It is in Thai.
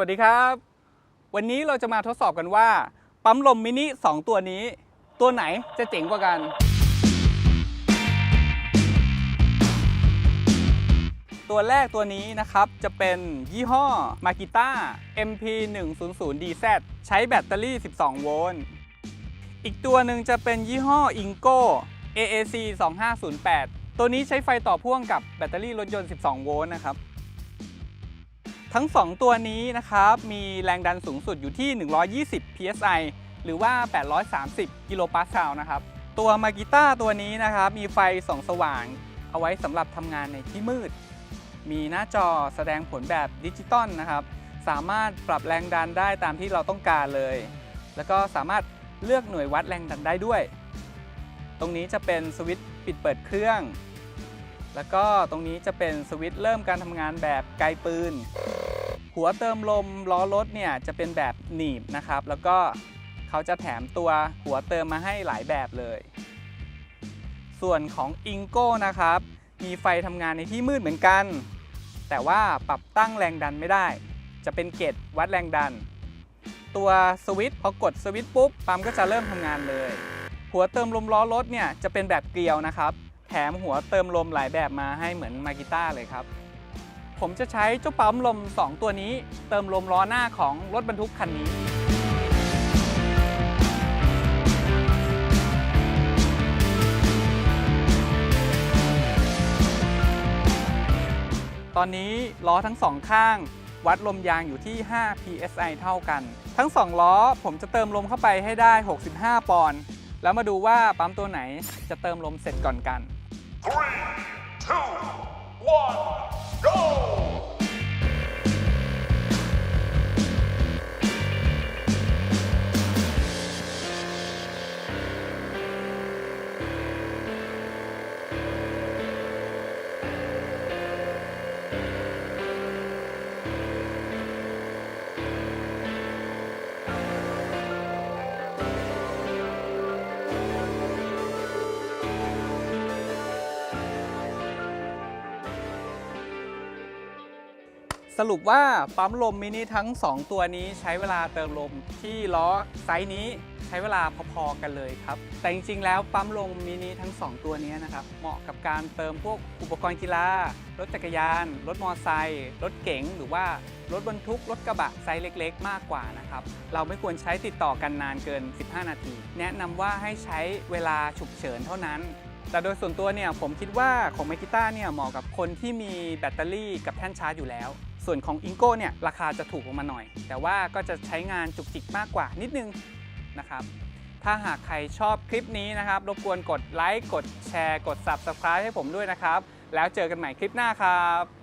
วัสดีครับ วันนี้เราจะมาทดสอบกันว่า ปั๊มลมมินิ 2 ตัวนี้ ตัวไหนจะเจ๋งกว่ากัน ตัวแรกตัวนี้นะครับ จะเป็นยี่ห้อ Makita MP 1 0 0 DZ ใช้แบตเตอรี่ 12 โวลต์ อีกตัวหนึ่งจะเป็นยี่ห้อ Ingo AAC 2508 ตัวนี้ใช้ไฟต่อพ่วงกับแบตเตอรี่รถยนต์ 12 โวลต์นะครับ ทั้ง 2 ตัวนี้นะครับ มีแรงดันสูงสุดอยู่ที่ 120 psi หรือว่า 830 กิโลปาสคาลนะครับ ตัวมากิต้าตัวนี้นะครับ มีไฟส่องสว่าง เอาไว้สำหรับทำงานในที่มืด มีหน้าจอแสดงผลแบบดิจิตอลนะครับ สามารถปรับแรงดันได้ตามที่เราต้องการเลย แล้วก็สามารถเลือกหน่วยวัดแรงดันได้ด้วย ตรงนี้จะเป็นสวิตช์ปิดเปิดเครื่อง แล้วก็ตรงนี้จะเป็นสวิตช์เริ่มการทำงานแบบไกลปืน หัวเติมลมล้อรถเนี่ยจะเป็นแบบหนีบนะครับ แล้วก็เขาจะแถมตัวหัวเติมมาให้หลายแบบเลย ส่วนของ i n g o นะครับ มีไฟทำงานในที่มืดเหมือนกัน แต่ว่าปรับตั้งแรงดันไม่ได้ จะเป็นเกจวัดแรงดัน ตัวสวิตช์พอกดสวิตช์ปุ๊บปั๊มก็จะเริ่มทำงานเลย หัวเติมลมล้อรถเนี่ยจะเป็นแบบเกลียวนะครับ แถมหัวเติมลมหลายแบบมาให้เหมือนมากิต้าเลยครับ ผมจะใช้เจ้าปั๊มลม 2 ตัวนี้ เติมลมล้อหน้าของรถบรรทุกคันนี้ตอนนี้ล้อทั้งสองข้าง วัดลมยางอยู่ที่ 5 psi เท่ากัน ทั้ง 2 ล้อผมจะเติมลมเข้าไปให้ได้ 65 ปอนด์แล้วมาดูว่าปั๊มตัวไหนจะเติมลมเสร็จก่อนกัน Three, สรุปว่าปั๊มลมมินิทั้ง 2 ตัวนี้ใช้เวลาเติมลมที่ล้อไซส์นี้ใช้เวลาพอๆกันเลยครับ แต่จริงๆ แล้วปั๊มลมมินิทั้ง 2 ตัวนี้นะครับ เหมาะกับการเติมพวกอุปกรณ์กีฬา รถจักรยาน รถมอเตอร์ไซค์รถเก๋ง หรือว่ารถบรรทุก รถกระบะไซส์เล็กๆ มากกว่านะครับ เราไม่ควรใช้ติดต่อกันนานเกิน 15 นาที แนะนำว่าให้ใช้เวลาฉุกเฉินเท่านั้น แต่โดยส่วนตัวเนี่ยผมคิดว่าของเมกิต้าเนี่ยเหมาะกับคนที่มีแบตเตอรี่กับแท่นชาร์จอยู่แล้ว ส่วนของ i n g o เนี่ยราคาจะถูกลงมาหน่อย แต่ว่าก็จะใช้งานจุกจิกมากกว่านิดนึงนะครับถ้าหากใครชอบคลิปนี้นะครับ รบกวนกดไลค์กดแชร์ กด Subscribe ให้ผมด้วยนะครับ แล้วเจอกันใหม่คลิปหน้าครับ